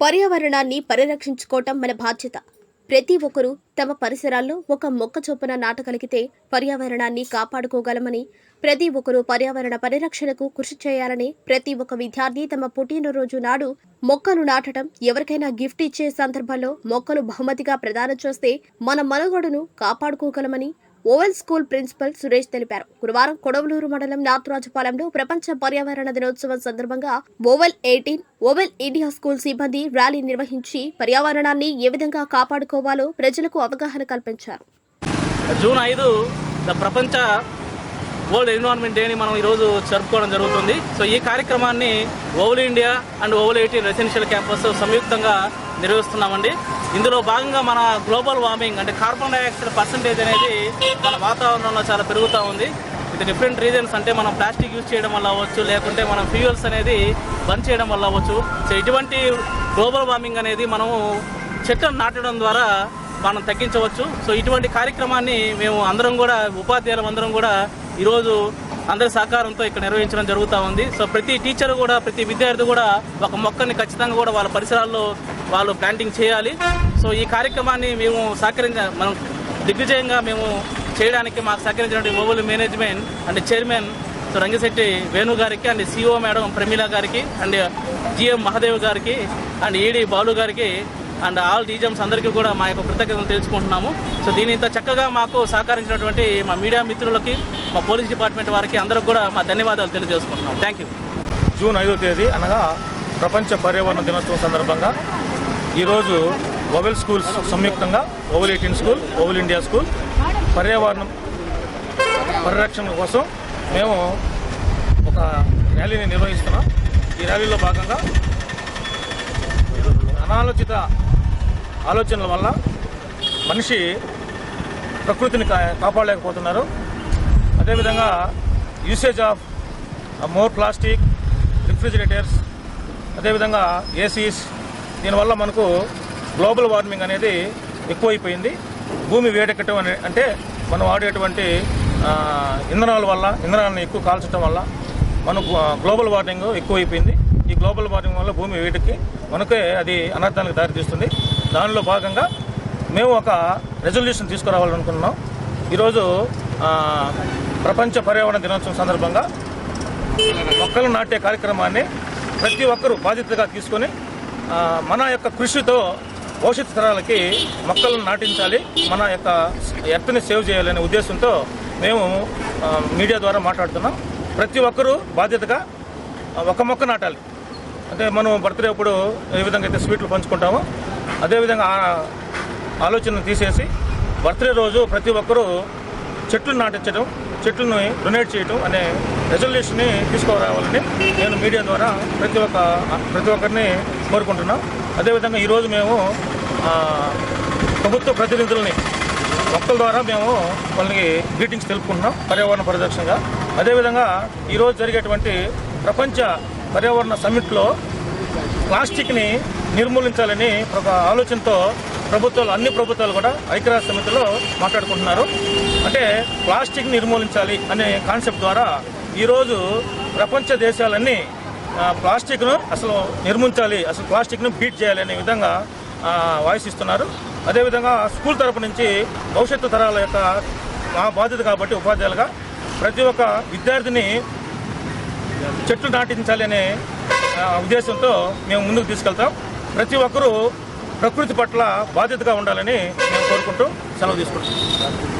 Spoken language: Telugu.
పర్యావరణాన్ని పరిరక్షించుకోవటం మన బాధ్యత. ప్రతి ఒక్కరూ తమ పరిసరాల్లో ఒక మొక్క చొప్పున నాటగలిగితే పర్యావరణాన్ని కాపాడుకోగలమని ప్రతి ఒక్కరూ పర్యావరణ పరిరక్షణకు కృషి చేయాలని ప్రతి ఒక్క విద్యార్థి తమ పుట్టినరోజు నాడు మొక్కలు నాటడం ఎవరికైనా గిఫ్ట్ ఇచ్చే సందర్భంలో మొక్కలు బహుమతిగా ప్రదానం చేస్తే మన మనుగడను కాపాడుకోగలమని ఓవెల్ స్కూల్ ప్రిన్సిపల్ సురేష్ తెలిపారు. గురువారం కొడవలూరు మండలం నార్తరాజుపాలెంలో ప్రపంచ పర్యావరణ దినోత్సవం సందర్భంగా oval eighteen oval India school సిబ్బంది ర్యాలీ నిర్వహించి పర్యావరణాన్ని ఏ విధంగా కాపాడుకోవాలో ప్రజలకు అవగాహన కల్పించారు. జూన్ ఐదు ప్రపంచ వరల్డ్ ఎన్విరాన్మెంట్ డేని మనం ఈరోజు జరుపుకోవడం జరుగుతుంది. సో ఈ కార్యక్రమాన్ని oval India and oval eighty residential campus సంయుక్తంగా నిర్వహిస్తున్నామండి. ఇందులో భాగంగా మన గ్లోబల్ వార్మింగ్ అంటే కార్బన్ డైఆక్సైడ్ పర్సంటేజ్ అనేది మన వాతావరణంలో చాలా పెరుగుతూ ఉంది. ఇది డిఫరెంట్ రీజన్స్ అంటే మనం ప్లాస్టిక్ యూజ్ చేయడం వల్ల అవ్వచ్చు లేకుంటే మనం ఫ్యూయల్స్ అనేది బంద్ చేయడం వల్ల అవ్వచ్చు. సో ఇటువంటి గ్లోబల్ వార్మింగ్ అనేది మనము చెట్లను నాటడం ద్వారా మనం తగ్గించవచ్చు. సో ఇటువంటి కార్యక్రమాన్ని మేము అందరం కూడా ఉపాధ్యాయులం అందరం కూడా ఈరోజు అందరి సహకారంతో ఇక్కడ నిర్వహించడం జరుగుతూ ఉంది. సో ప్రతి టీచర్ కూడా ప్రతి విద్యార్థి కూడా ఒక మొక్కని ఖచ్చితంగా కూడా వాళ్ళ పరిసరాల్లో వాళ్ళు ప్లాంటింగ్ చేయాలి. సో ఈ కార్యక్రమాన్ని మేము సహకరించ మనం దిగ్విజయంగా మేము చేయడానికి మాకు సహకరించినటువంటి mobile management and chairman so Rangashetti Venu గారికి అండ్ సిఓ మేడం ప్రమీల గారికి అండ్ జిఎం మహాదేవ్ గారికి అండ్ ఈడి బాలు గారికి అండ్ ఆల్ డీజమ్స్ అందరికీ కూడా మా యొక్క కృతజ్ఞతలు తెలుసుకుంటున్నాము. సో దీని ఇంత చక్కగా మాకు సహకరించినటువంటి మా మీడియా మిత్రులకి మా పోలీస్ డిపార్ట్మెంట్ వారికి అందరికి కూడా మా ధన్యవాదాలు తెలియజేసుకుంటున్నాం. థ్యాంక్ యూ జూన్ ఐదో తేదీ అనగా ప్రపంచ పర్యావరణ దినోత్సవం సందర్భంగా ఈరోజు ఓవెల్ స్కూల్స్ సంయుక్తంగా oval eighteen school oval India school పర్యావరణం పరిరక్షణ కోసం మేము ఒక ర్యాలీని నిర్వహిస్తున్నాం. ఈ ర్యాలీలో భాగంగా అనాలోచిత ఆలోచనల వల్ల మనిషి ప్రకృతిని కా- కాపాడలేకపోతున్నారు. అదేవిధంగా usage of more plastic refrigerators అదేవిధంగా ఏసీస్ దీనివల్ల మనకు గ్లోబల్ వార్మింగ్ అనేది ఎక్కువైపోయింది. భూమి వేడెక్కటం అంటే మనం వాడేటువంటి ఇంధనాల వల్ల ఇంధనాలను ఎక్కువ కాల్చడం వల్ల మనకు గ్లోబల్ వార్మింగ్ ఎక్కువైపోయింది. ఈ గ్లోబల్ వార్మింగ్ వల్ల భూమి వేడికి మనకే అది అనర్థానికి దారితీస్తుంది. దానిలో భాగంగా మేము ఒక రెజల్యూషన్ తీసుకురావాలనుకుంటున్నాం ఈరోజు ప్రపంచ పర్యావరణ దినోత్సవం సందర్భంగా మొక్కలు నాటే కార్యక్రమాన్ని ప్రతి ఒక్కరూ బాధ్యతగా తీసుకొని మన యొక్క కృషితో భవిష్యత్తు తరాలకి మొక్కలను నాటించాలి మన యొక్క ఎర్త్ని సేవ్ చేయాలనే ఉద్దేశంతో మేము మీడియా ద్వారా మాట్లాడుతున్నాం. ప్రతి ఒక్కరూ బాధ్యతగా ఒక మొక్క నాటాలి. అంటే మనం బర్త్డే అప్పుడు ఏ విధంగా అయితే స్వీట్లు పంచుకుంటామో అదేవిధంగా ఆలోచనను ఆలోచన తీసేసి బర్త్డే రోజు ప్రతి ఒక్కరూ చెట్లు నాటించడం చెట్లను డొనేట్ చేయడం అనే రెజల్యూషన్ని తీసుకురావాలని నేను మీడియా ద్వారా ప్రతి ఒక్క ప్రతి ఒక్కరిని కోరుకుంటున్నాం. అదేవిధంగా ఈరోజు మేము ప్రభుత్వ ప్రతినిధుల్ని మొక్కల ద్వారా మేము వాళ్ళకి గ్రీటింగ్స్ తెలుపుకుంటున్నాం పర్యావరణ పరిరక్షణగా. అదేవిధంగా ఈరోజు జరిగేటువంటి ప్రపంచ పర్యావరణ సమ్మిట్లో ప్లాస్టిక్ని నిర్మూలించాలని ఒక ఆలోచనతో ప్రభుత్వాలు అన్ని ప్రభుత్వాలు కూడా ఐక్యరాజ్య సమితిలో మాట్లాడుకుంటున్నారు. అంటే ప్లాస్టిక్ నిర్మూలించాలి అనే కాన్సెప్ట్ ద్వారా ఈరోజు ప్రపంచ దేశాలన్నీ ప్లాస్టిక్ను అసలు నిర్మించాలి అసలు ప్లాస్టిక్ను బీట్ చేయాలి అనే విధంగా వాయిస్ ఇస్తున్నారు అదేవిధంగా స్కూల్ తరపు నుంచి భవిష్యత్తు తరాల యొక్క మా బాధ్యత కాబట్టి ఉపాధ్యాయులుగా ప్రతి ఒక్క విద్యార్థిని చెట్లు నాటించాలి అనే ఉద్దేశంతో మేము ముందుకు తీసుకెళ్తాం. ప్రతి ఒక్కరూ ప్రకృతి పట్ల బాధ్యతగా ఉండాలని మేము కోరుకుంటూ సెలవు తీసుకుంటాం